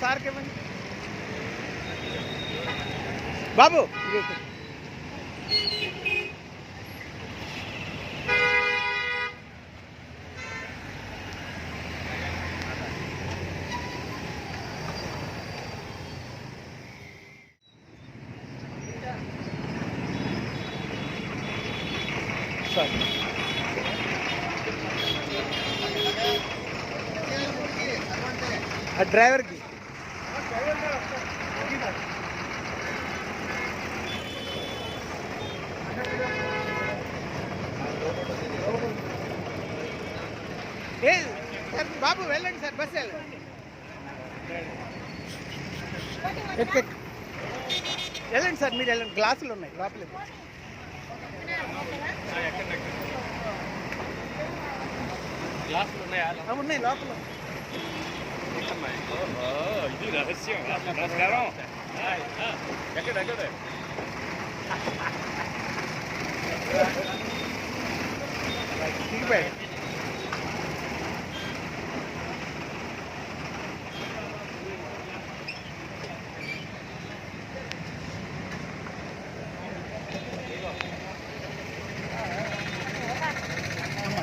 సార్కి ఇవ్వండి బాబు ఇదిగో ఇక్కడ. సార్ ఆ డ్రైవర్కి ఏ సార్ బాబు వెళ్ళండి సార్ బస్ వెళ్ళండి. వెళ్ళండి సార్ మీరు వెళ్ళండి. గ్లాసులు ఉన్నాయి లోపలికి గ్లాసులు ఉన్నాయా? ఉన్నాయి లోపల. ఇది రహస్యం నమస్కారం ఎక్కడ ఎక్కడ దిగిపోయాడు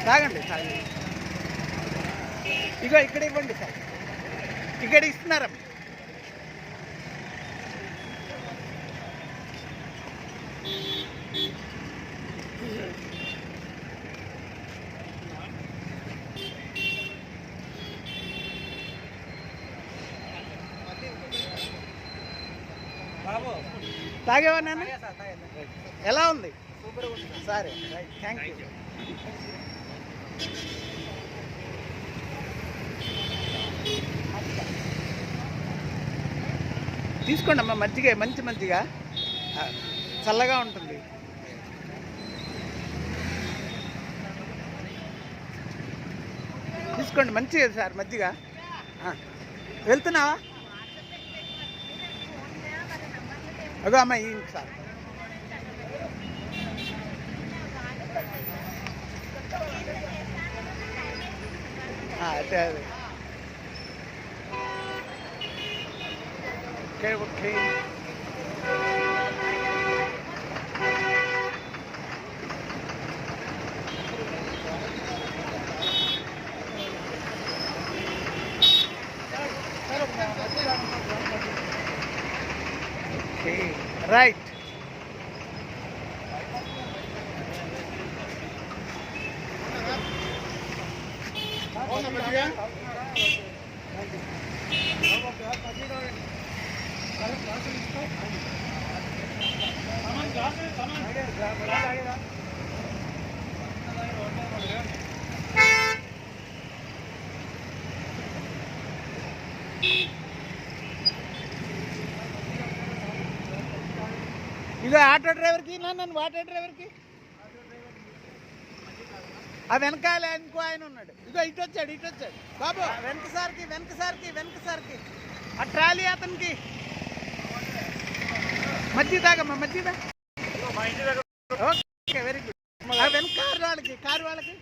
తాగండి తాగండి. ఇక ఇక్కడ ఇవ్వండి ఇక్కడ ఇస్తున్నారా. తాగేవా నాన్న? ఎలా ఉంది? సరే రైట్ థ్యాంక్ యూ తీసుకోండి అమ్మా మజ్జిగ మంచి మజ్జిగ. చల్లగా ఉంటుంది. తీసుకోండి మంచిగా సార్ మజ్జిగ. వెళ్తున్నావా? అదో అమ్మ ఈ సార్. అదే అదే. ఓకే ఓకే ఓకే ఇగో ఆటో డ్రైవర్కి నన్ను ఆటో డ్రైవర్కి. ఆ వెనకాల ఇంకో ఆయన ఉన్నాడు. ఇగో ఇటు వచ్చాడు ఇటు వచ్చాడు. బాబు వెనక సార్కి వెనక సార్కి వెనక సార్కి. ఆ ట్రాలీ అతనికి. మజ్జి తాగమ్మా మజ్జి తా ఓకే వెరీ గుడ్. ఆ వెనక కారు వాళ్ళకి కారు వాళ్ళకి.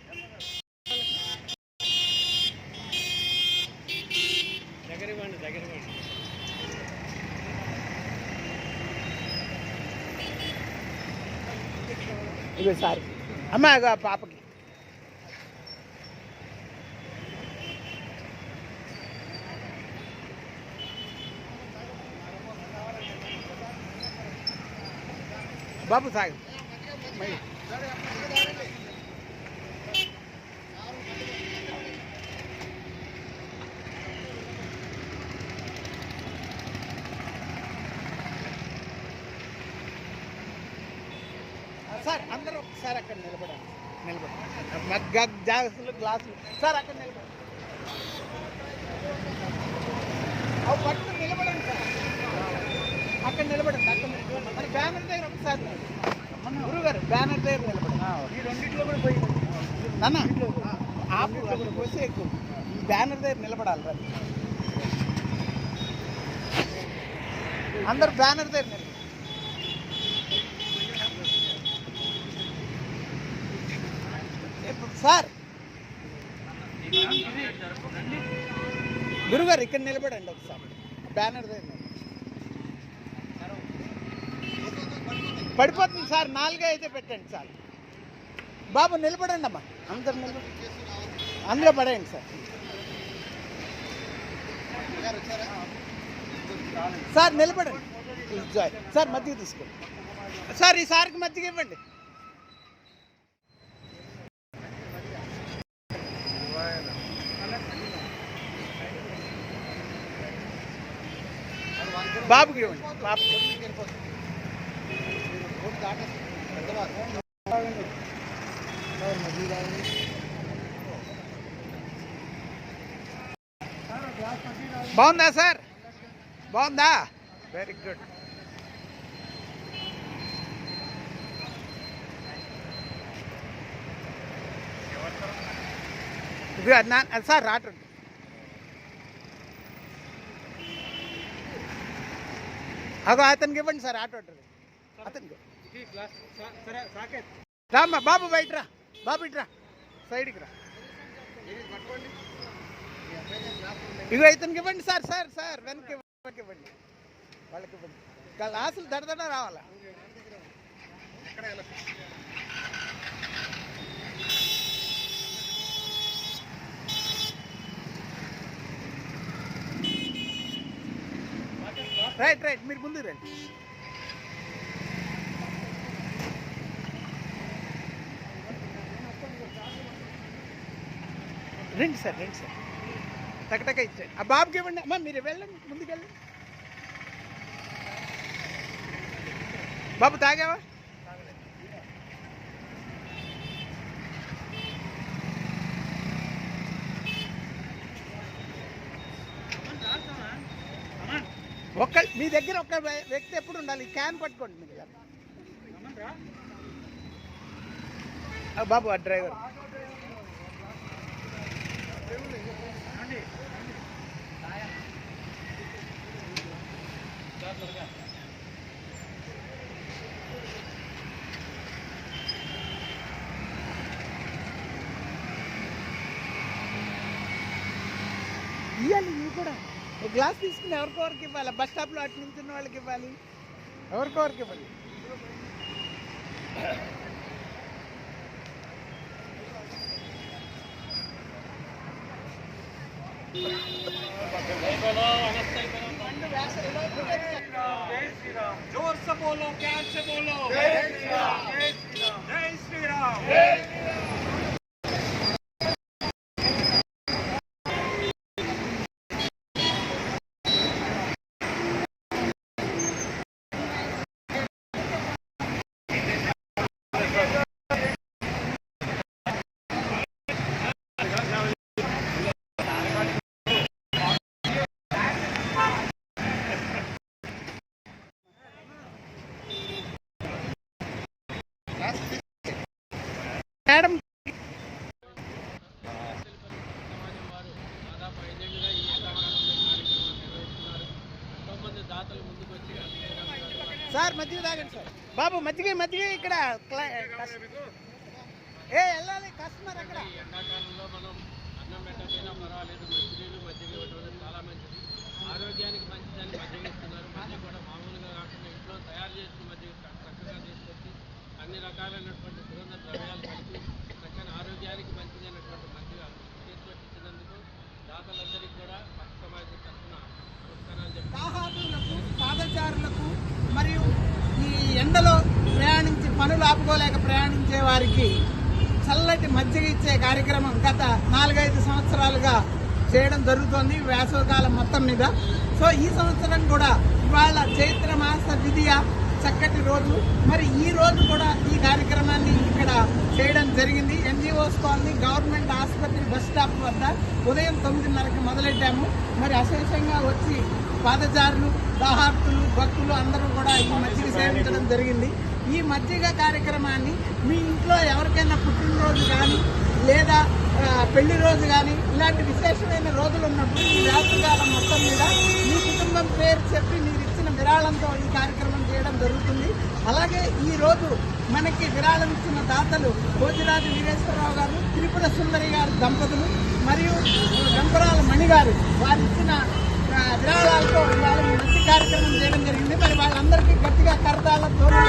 దగ్గర ఇవ్వండి దగ్గర సార్ పాపకి. బాబు సాగు మై- సార్ అందరూ ఒకసారి అక్కడ నిలబడండి. నిలబడండి. జాగ్రత్తలు గ్లాసులు సార్ అక్కడ నిలబడండి. అవి పట్టు నిలబడండి సార్. అక్కడ నిలబడండి. అక్కడ మరి బ్యానర్ దగ్గర ఒకసారి. గురువు గారు బ్యానర్ దగ్గర నిలబడండి. ఈ రెండింటిలో కూడా పోయి నాన్న ఆపు అక్కడ పోతే ఎక్కువ. ఈ బ్యానర్ దగ్గర నిలబడాలి రండి అందరు బ్యానర్ దగ్గర నిలబడండి. సార్. గురుగారు ఇక్కడ నిలబడండి ఒకసారి. బ్యానర్ పడిపోతుంది సార్ నాలుగే అయితే పెట్టండి సార్. బాబు నిలబడండి అమ్మా. అందరు నిలబడి అందులో పడేయండి సార్. సార్ నిలబడండి. సార్ మధ్యకి తీసుకోండి. సార్ ఈ సార్కి మధ్యకి ఇవ్వండి. బాబుకి ఇవ్వండి. బాగుందా సార్? బాగుందా? వెరీ గుడ్ ఇది నా సార్ రాటండి అగో అతనికి ఇవ్వండి సార్ ఆటో డ్రైవర్. అతనికి. రామ్మా బాబు బయట రా. బాబు ఇట్రా సైడ్కి రా. ఇగో ఇతనికి ఇవ్వండి సార్ సార్ సార్. వెనక్కి ఇవ్వండి వాళ్ళకి ఇవ్వండి. గ్లాసులు దడదడ రావాలా? రైట్ రైట్ మీరు ముందు రండి. రండి సార్ రండి సార్. టకటక ఇచ్చేయండి. ఆ బాబుకి ఇవ్వండి. అమ్మా మీరు వెళ్ళండి. ముందుకు వెళ్ళండి. బాబు తాగావా? ఒక్క మీ దగ్గర ఒక వ్య- వ్యక్తి ఎప్పుడు ఉండాలి? ఈ క్యాన్ పట్టుకోండి మీరు. ఆ బాబు ఆ డ్రైవర్. ఇవ్వాలి ఇవి కూడా. ఒక గ్లాస్ తీసుకుని ఎవరికొవరికి ఇవ్వాలి బస్ స్టాప్లో అటు నిల్చున్న వాళ్ళకి ఇవ్వాలి ఎవరికొవరికి ఇవ్వాలి जोर से बोलो प्यार से बोलो जय श्री राम जय श्री राम మేడం సార్ మజ్జిగ తాగండి సార్. బాబు మజ్జిగ మజ్జిగ ఇక్కడ. క్లా- ఏ వెళ్ళాలి కస్టమర్ అక్కడ. ఎండాకాలంలో మనం అన్నం పెట్టకపోయినా పర్వాలేదు మంచినీళ్ళు మజ్జిగ ఇవ్వడం అనేది చాలా మంచిది ఆరోగ్యానికి మంచిదని మజ్జిగ ఇస్తున్నారు మజ్జిగ కూడా మామూలుగా కాకుండా ఇంట్లో తయారు చేసిన మజ్జిగ చ- చక్కగా తీసుకొచ్చి అన్ని రకాలైనటువంటి సుగంధ ద్రవ్యాలు కలిపి చక్కని ఆరోగ్యానికి మంచిదైనటువంటి మజ్జిగ తీసుకొచ్చి ఇచ్చినందుకు దాతలందరికీ కూడా భక్త సమాజం తరఫున నమస్కారాలు చెప్తున్నాను దాహాదులకు పాదచారులకు మరియు ఈ ఎండలో ప్రయాణించి పనులు ఆపుకోలేక ప్రయాణించే వారికి చల్లటి మజ్జిగ ఇచ్చే కార్యక్రమం గత నాలుగైదు సంవత్సరాలుగా చేయడం జరుగుతోంది వేసవకాలం మొత్తం మీద. సో ఈ సంవత్సరం కూడా ఇవాళ చైత్ర మాస విధియ చక్కటి రోజు. మరి ఈ రోజు కూడా ఈ కార్యక్రమాన్ని ఇక్కడ చేయడం జరిగింది. ఎన్జిఓస్ కాలనీ గవర్నమెంట్ ఆసుపత్రి బస్ స్టాప్ వద్ద ఉదయం తొమ్మిదిన్నరకి మొదలెట్టాము. మరి అశేషంగా వచ్చి పాదచారులు దాహార్తులు భక్తులు అందరూ కూడా ఈ మజ్జిగ సేవించడం జరిగింది. ఈ మజ్జిగ కార్యక్రమాన్ని మీ ఇంట్లో ఎవరికైనా పుట్టినరోజు కానీ లేదా పెళ్ళి రోజు కానీ ఇలాంటి విశేషమైన రోజులు ఉన్నప్పుడు ఈ వేసవికాలం మొత్తం మీద మీ కుటుంబం పేరు చెప్పి మీరు ఇచ్చిన విరాళంతో ఈ కార్యక్రమం చేయడం జరుగుతుంది. అలాగే ఈ రోజు మనకి విరాళం ఇచ్చిన దాతలు భోజరాజు వీరేశ్వరరావు గారు త్రిపుర సుందరి గారు దంపతులు మరియు గంపరాల మణి గారు విరాళాలతో ఇవాళ మంచి కార్యక్రమం చేయడం జరిగింది మరి వాళ్ళందరికీ గట్టిగా కరతాల ద్వారా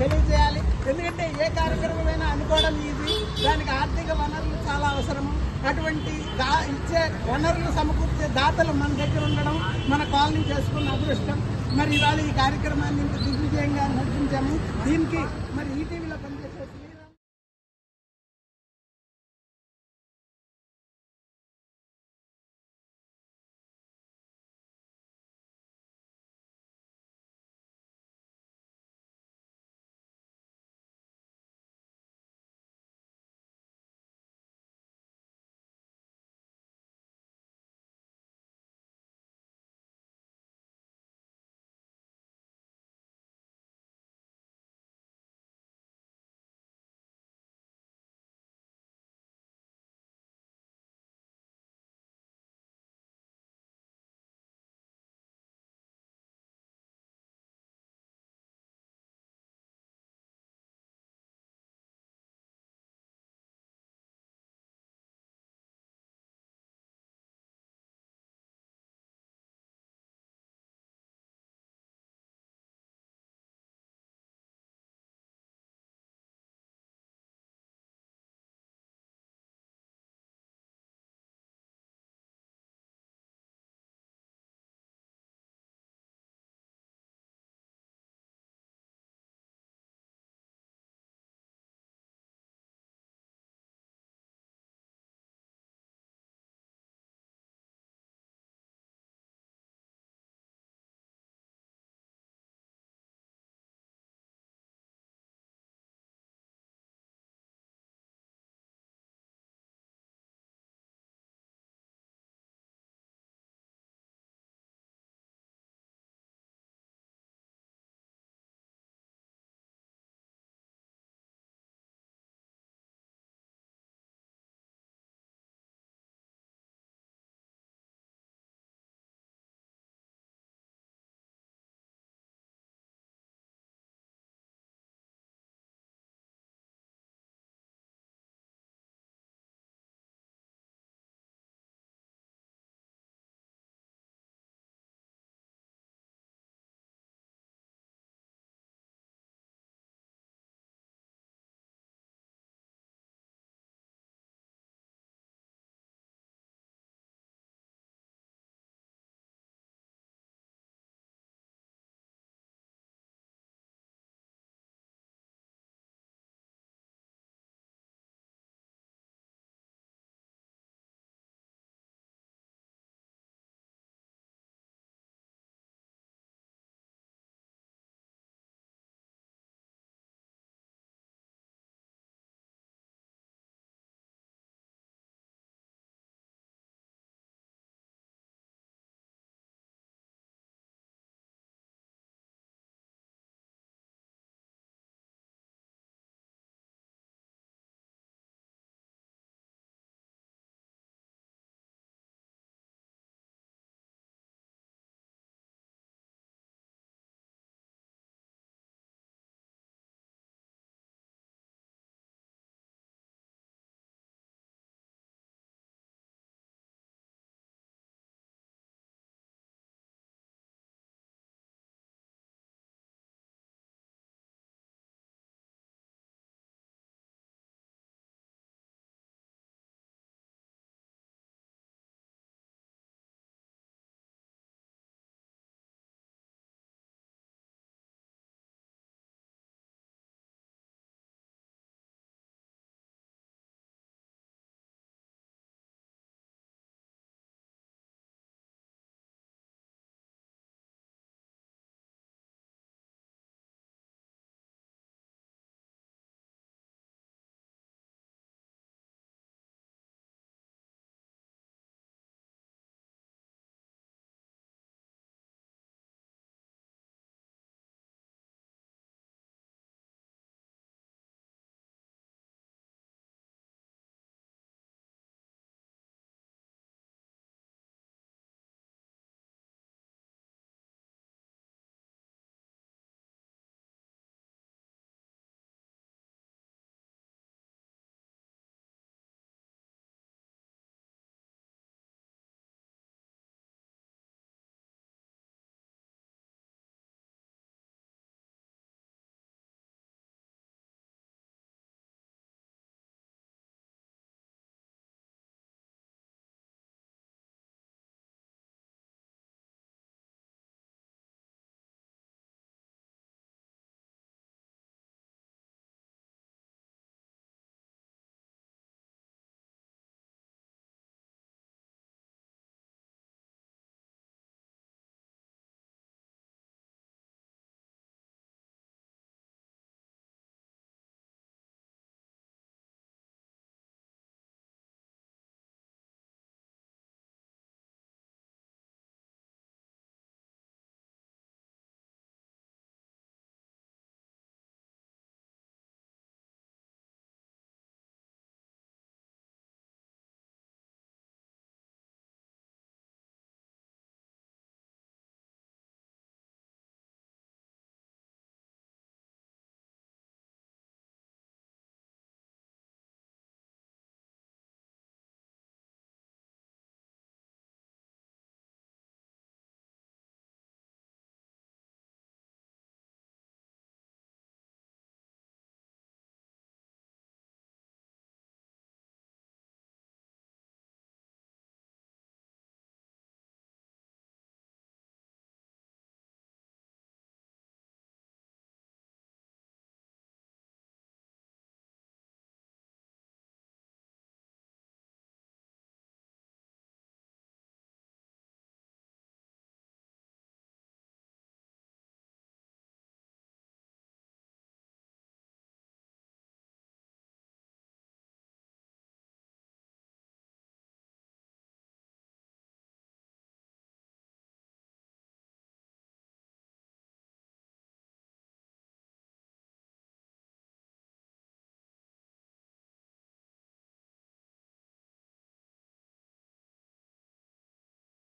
తెలియజేయాలి. ఎందుకంటే ఏ కార్యక్రమమైనా అనుకోవడం ఇది దానికి ఆర్థిక వనరులు చాలా అవసరము. అటువంటి దా ఇచ్చే వనరులు సమకూర్చే దాతలు మన దగ్గర ఉండడం మన కాలనీ చేసుకున్న అదృష్టం. మరి ఇవాళ ఈ కార్యక్రమాన్ని ఇంత దిగ్విజయంగా నడిపించాము దీనికి మరి ఈటీవీ